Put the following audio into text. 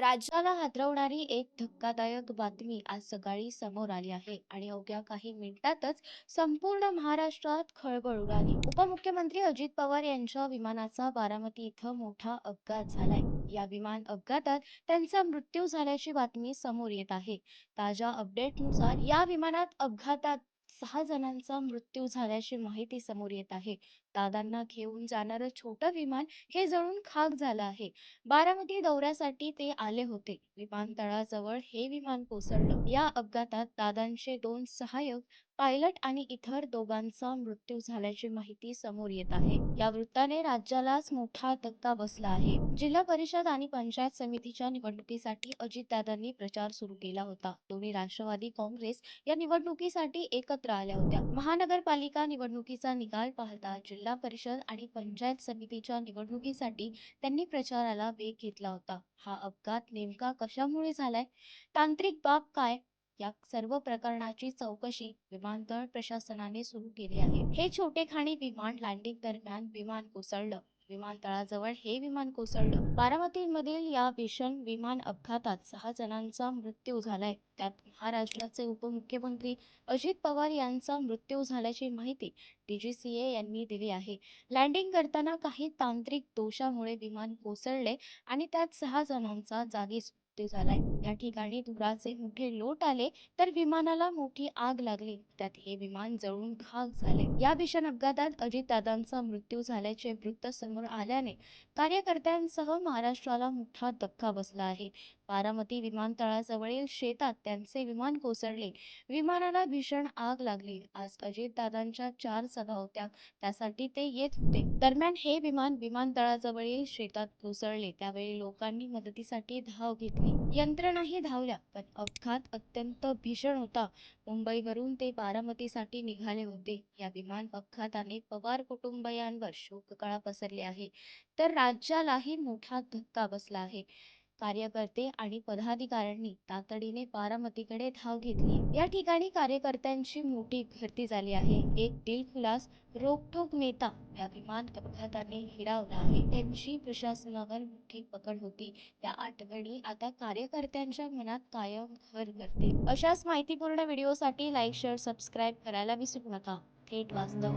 राज्याला हादरवणारी एक धक्कादायक बातमी आज सकाळी समोर आली आहे आणि अवघ्या काही मिनिटातच संपूर्ण महाराष्ट्रात खळबळ उडाली. उपमुख्यमंत्री अजित पवार यांच्या विमानाचा बारामती इथं मोठा अपघात झालाय. या विमान अपघातात त्यांचा मृत्यू झाल्याची बातमी समोर येत आहे. ताज्या अपडेटनुसार या विमानात अपघातात सहा जणांचा मृत्यू झाल्याची माहिती समोर येत आहे. दादांना घेऊन जाणारं छोटं विमान हे जळून खाक झालं आहे. बारामती दौऱ्यासाठी ते आले होते. विमानतळाजवळ हे विमान कोसळलं. या अपघातात दादांचे दोन सहाय्यक पायलट आणि इतर दोघांचा मृत्यू झाल्याची माहिती समोर येत आहे. या वृत्ताने राज्यालाच मोठा धक्का बसला आहे. जिल्हा परिषद आणि पंचायत समितीच्या निवडणुकीसाठी अजितदादांनी प्रचार सुरू केला होता. दोन्ही राष्ट्रवादी काँग्रेस या निवडणुकीसाठी एकत्र आल्या होत्या. महानगरपालिका निवडणुकीचा निकाल पाहता जिल्हा परिषद आणि पंचायत समितीच्या निवडणुकीसाठी त्यांनी प्रचाराला वेग घेतला होता. हा अपघात नेमका कशामुळे झालाय? तांत्रिक बाब काय? या सर्व प्रकरणाची चौकशी विमानतळ प्रशासनाने सुरू केली आहे. हे छोटे खाणी विमान लँडिंग दरम्यान विमान कोसळलं. विमानतळाजवळ हे विमान कोसळलं. बारामतीमधील या भीषण विमान अपघातात सहा जणांचा मृत्यू झालाय. त्यात महाराष्ट्राचे उपमुख्यमंत्री अजित पवार यांचा मृत्यू झाल्याची माहिती डीजीसीए यांनी दिली आहे. लँडिंग करताना काही तांत्रिक दोषामुळे विमान कोसळले आणि त्यात सहा जणांचा जागीच मृत्यू झालाय. या ठिकाणी धुराचे मोठे लोट आले तर विमानाला मोठी आग लागली. त्यात हे विमान जळून खाक झाले. या भीषण अपघातात अजितदादांचा मृत्यू झाल्याचे वृत्त समोर आल्याने कार्यकर्त्यांसह महाराष्ट्राला मोठा धक्का बसला आहे. बारामती विमानतळाजवळील शेतात त्यांचे विमान कोसळले. विमानाला भीषण आग लागली. आज अजितदादांच्या चार सभा होत्या. त्यासाठी ते येत होते. दरम्यान हे विमान विमानतळाजवळील शेतात कोसळले. त्यावेळी लोकांनी मदतीसाठी धाव घेतली. यंत्रणाही धावल्या पण अपघात अत्यंत भीषण होता. मुंबईवरून ते बारामतीसाठी निघाले होते. या विमान अपघाताने पवार कुटुंबियांवर शोककळा पसरली आहे. तर राज्यालाही मोठा धक्का बसला आहे. कार्यकर्ते आणि पदाधिकाऱ्यांनी तातडीने बारामतीकडे धाव घेतली. या ठिकाणी कार्यकर्त्यांची मोठी गर्दी झाली आहे. एक दिलखुलास रोखोक नेता या विमान अपघाताने हिरावला आहे. त्यांची प्रशासनावर मोठी पकड होती. त्या आठवणी आता कार्यकर्त्यांच्या मनात कायम घर करते अशाच माहितीपूर्ण व्हिडिओसाठी लाईक शेअर सबस्क्राईब करायला विसरू नका. थेट वास्तव